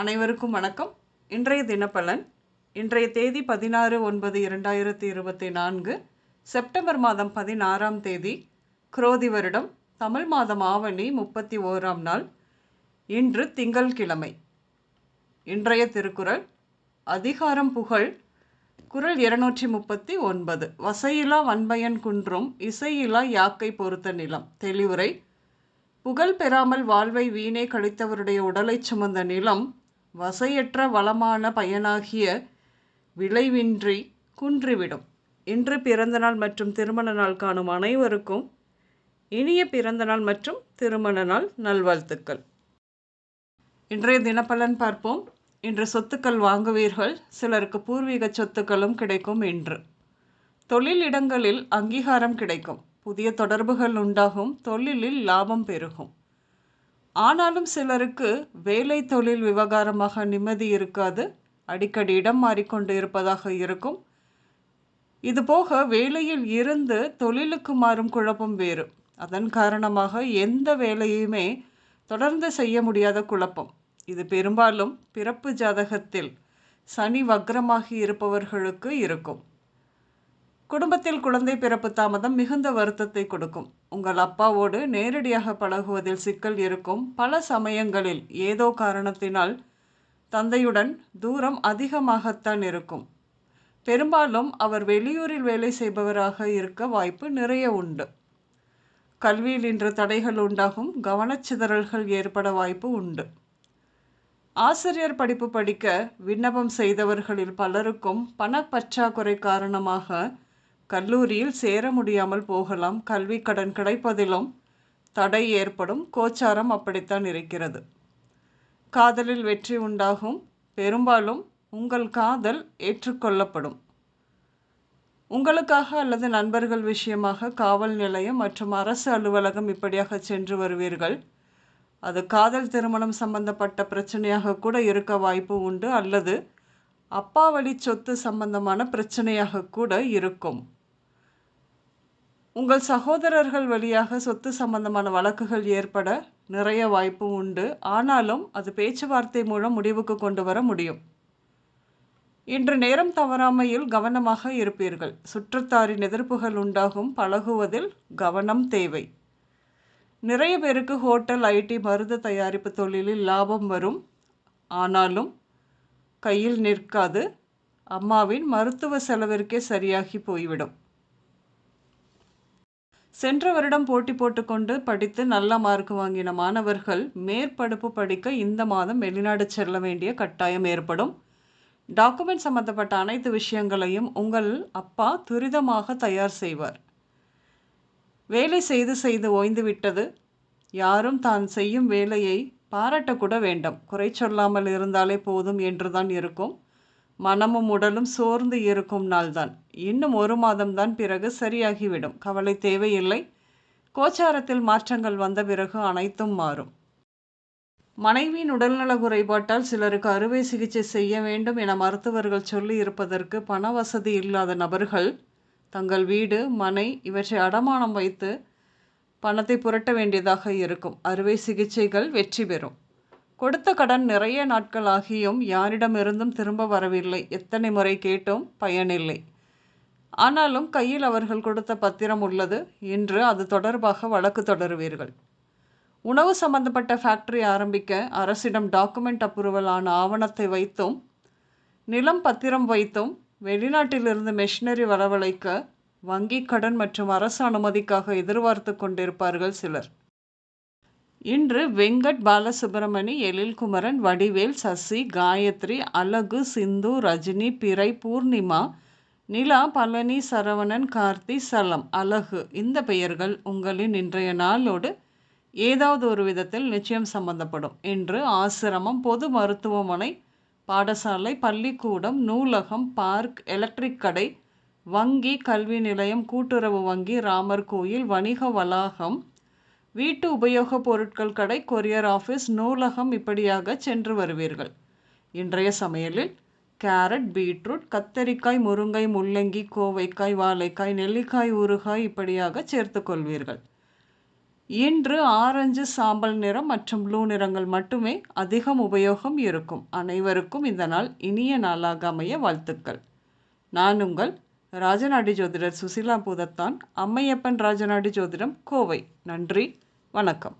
அனைவருக்கும் வணக்கம். இன்றைய தினப்பலன் இன்றைய தேதி பதினாறு ஒன்பது இரண்டாயிரத்தி இருபத்தி நான்கு செப்டம்பர் மாதம் பதினாறாம் தேதி குரோதி வருடம் தமிழ் மாதம் ஆவணி முப்பத்தி ஓராம் நாள் இன்று திங்கள்கிழமை இன்றைய திருக்குறள் அதிகாரம் புகழ் குறள் இருநூற்றி முப்பத்தி ஒன்பது. வசையிலா வன்பயன் குன்றும் இசையிலா யாக்கை பொறுத்த நிலம் தெளிவுரை. புகழ் பெறாமல் வாழ்வை வீணே கழித்தவருடைய உடலைச் சுமந்த நிலம் வசையற்ற வளமான பயனாகிய விளைவின்றி குன்றிவிடும். இன்று பிறந்தநாள் மற்றும் திருமண நாள் காணும் அனைவருக்கும் இனிய பிறந்தநாள் மற்றும் திருமண நாள் நல்வாழ்த்துக்கள். இன்றைய தினப்பலன் பார்ப்போம். இன்று சொத்துக்கள் வாங்குவீர்கள். சிலருக்கு பூர்வீக சொத்துக்களும் கிடைக்கும் இன்று. தொழில் இடங்களில் அங்கீகாரம் கிடைக்கும். புதிய தொடர்புகள் உண்டாகும். தொழிலில் லாபம் பெருகும். ஆனாலும் சிலருக்கு வேலை தொழில் விவகாரமாக நிம்மதி இருக்காது. அடிக்கடி இடம் மாறிக்கொண்டு இருப்பதாக இருக்கும். இதுபோக வேலையில் இருந்து தொழிலுக்கு மாறும் குழப்பம் வேறு. அதன் காரணமாக எந்த வேலையுமே தொடர்ந்து செய்ய முடியாத குழப்பம். இது பெரும்பாலும் பிறப்பு ஜாதகத்தில் சனி வக்ரமாகி இருப்பவர்களுக்கு இருக்கும். குடும்பத்தில் குழந்தை பிறப்பு தாமதம் மிகுந்த வருத்தத்தை கொடுக்கும். உங்கள் அப்பாவோடு நேரடியாக பழகுவதில் சிக்கல் இருக்கும். பல சமயங்களில் ஏதோ காரணத்தினால் தந்தையுடன் தூரம் அதிகமாகத்தான் இருக்கும். பெரும்பாலும் அவர் வெளியூரில் வேலை செய்பவராக இருக்க வாய்ப்பு நிறைய உண்டு. கல்வியில் இன்று தடைகள் உண்டாகும். கவனச்சிதறல்கள் ஏற்பட வாய்ப்பு உண்டு. ஆசிரியர் படிப்பு படிக்க விண்ணப்பம் செய்தவர்களில் பலருக்கும் பணப்பற்றாக்குறை காரணமாக கல்லூரியில் சேர முடியாமல் போகலாம். கல்வி கடன் கிடைப்பதிலும் தடை ஏற்படும். கோச்சாரம் அப்படித்தான் இருக்கிறது. காதலில் வெற்றி உண்டாகும். பெரும்பாலும் உங்கள் காதல் ஏற்றுக்கொள்ளப்படும். உங்களுக்காக அல்லது நண்பர்கள் விஷயமாக காவல் நிலையம் மற்றும் அரசு அலுவலகம் இப்படியாக சென்று வருவீர்கள். அது காதல் திருமணம் சம்பந்தப்பட்ட பிரச்சனையாக கூட இருக்க வாய்ப்பு உண்டு. அல்லது அப்பாவளி சொத்து சம்பந்தமான பிரச்சனையாக கூட இருக்கும். உங்கள் சகோதரர்கள் வழியாக சொத்து சம்பந்தமான வழக்குகள் ஏற்பட நிறைய வாய்ப்பு உண்டு. ஆனாலும் அது பேச்சுவார்த்தை மூலம் முடிவுக்கு கொண்டு வர முடியும். இன்று நேரம் தவறாமையில் கவனமாக இருப்பீர்கள். சுற்றத்தாரின் எதிர்ப்புகள் உண்டாகும். பழகுவதில் கவனம் தேவை. நிறைய பேருக்கு ஹோட்டல் ஐடி மருந்து தயாரிப்பு தொழிலில் லாபம் வரும். ஆனாலும் கையில் நிற்காது. அம்மாவின் மருத்துவ செலவிற்கே சரியாகி போய்விடும். சென்ற வருடம் போட்டி போட்டுக்கொண்டு படித்து நல்ல மார்க் வாங்கின மாணவர்கள் மேற்படுப்பு படிக்க இந்த மாதம் வெளிநாடு செல்ல வேண்டிய கட்டாயம் ஏற்படும். டாக்குமெண்ட் சம்பந்தப்பட்ட அனைத்து விஷயங்களையும் உங்கள் அப்பா துரிதமாக தயார் செய்வார். வேலை செய்து செய்து ஓய்ந்துவிட்டது யாரும் தான் செய்யும் வேலையை பாராட்டக்கூட வேண்டாம். குறை சொல்லாமல் இருந்தாலே போதும் என்றுதான் இருக்கும். மனமும் உடலும் சோர்ந்து இருக்கும் நாள்தான். இன்னும் ஒரு மாதம்தான் பிறகு சரியாகிவிடும். கவலை தேவையில்லை. கோச்சாரத்தில் மாற்றங்கள் வந்த பிறகு அனைத்தும் மாறும். மனைவியின் உடல்நல குறைபாட்டால் சிலருக்கு அறுவை சிகிச்சை செய்ய வேண்டும் என மருத்துவர்கள் சொல்லி இருப்பதற்கு பண வசதி இல்லாத நபர்கள் தங்கள் வீடு மனை இவற்றை அடமானம் வைத்து பணத்தை புரட்ட வேண்டியதாக இருக்கும். அறுவை சிகிச்சைகள் வெற்றி பெறும். கொடுத்த கடன் நிறைய நாட்கள் ஆகியும் யாரிடமிருந்தும் திரும்ப வரவில்லை. எத்தனை முறை கேட்டும் பயனில்லை. ஆனாலும் கையில் அவர்கள் கொடுத்த பத்திரம் உள்ளது. இன்று அது தொடர்பாக வழக்கு தொடருவீர்கள். உணவு சம்பந்தப்பட்ட ஃபேக்டரி ஆரம்பிக்க அரசிடம் டாக்குமெண்ட் அப்ரூவல் ஆன ஆவணத்தை வைத்தும் நிலம் பத்திரம் வைத்தும் வெளிநாட்டிலிருந்து மெஷினரி வரவழைக்க வங்கி கடன் மற்றும் அரசு அனுமதிக்காக எதிர்பார்த்து கொண்டிருப்பார்கள் சிலர். இன்று வெங்கட் பாலசுப்ரமணி எழில்குமரன் வடிவேல் சசி காயத்ரி அழகு சிந்து ரஜினி பிறை பூர்ணிமா நிலா பழனி சரவணன் கார்த்தி சலம் அழகு இந்த பெயர்கள் உங்களின் இன்றைய நாளோடு ஏதாவது ஒரு விதத்தில் நிச்சயம் சம்பந்தப்படும். இன்று ஆசிரமம் பொது மருத்துவமனை பாடசாலை பள்ளிக்கூடம் நூலகம் பார்க் எலக்ட்ரிக் கடை வங்கி கல்வி நிலையம் கூட்டுறவு வங்கி ராமர் கோயில் வணிக வளாகம் வீட்டு உபயோகப் பொருட்கள் கடை கொரியர் ஆஃபீஸ் நூலகம் இப்படியாக சென்று வருவீர்கள். இன்றைய சமையலில் கேரட் பீட்ரூட் கத்தரிக்காய் முருங்கை முள்ளங்கி கோவைக்காய் வாழைக்காய் நெல்லிக்காய் ஊறுகாய் இப்படியாக சேர்த்து கொள்வீர்கள். இன்று ஆரஞ்சு சாம்பல் நிறம் மற்றும் ப்ளூ நிறங்கள் மட்டுமே அதிகம் உபயோகம் இருக்கும். அனைவருக்கும் இந்த நாள் இனிய நாளாக அமைய வாழ்த்துக்கள். நான் உங்கள் ராஜநாடி ஜோதிடர் சுசிலா பூதத்தான். அம்மையப்பன் ராஜநாடி ஜோதிடம் கோவை. நன்றி. வணக்கம்.